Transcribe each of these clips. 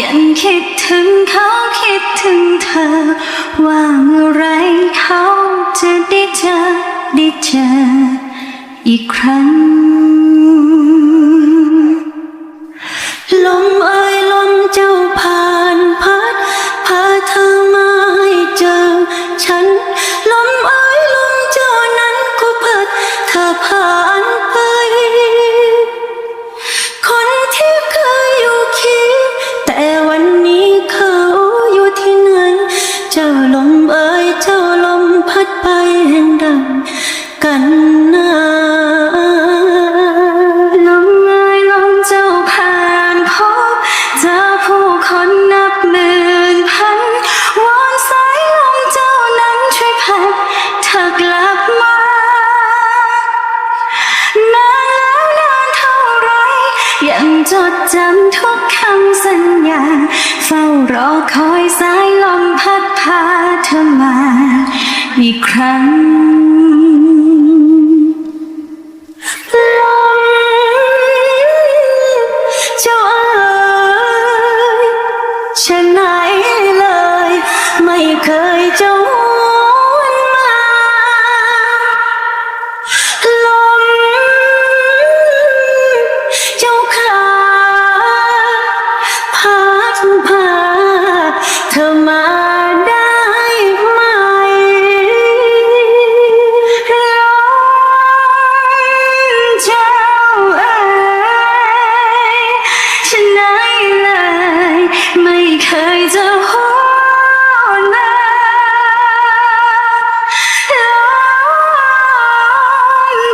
ยังคิดถึงเขาคิดถึงเธอ ว่าเมื่อไรเขาจะได้เจอได้เจออีกครั้ง ยังจดจำทุกคำสัญญา เฝ้ารอคอยสายลมพัดพาเธอมา อีกครั้ง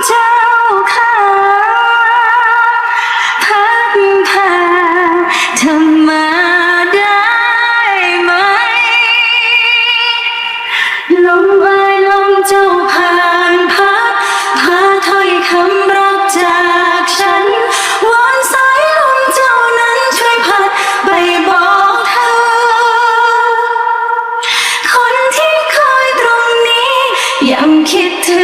เจ้าค่ะ พัดพาเธอมาได้ไหม ลมใบลมเจ้าผ่านพัดพาถอยคำรักจากฉันวนสายลมเจ้านั้นช่วยพัดไปบอกเธอ คนที่คอยตรงนี้ยังคิดถึง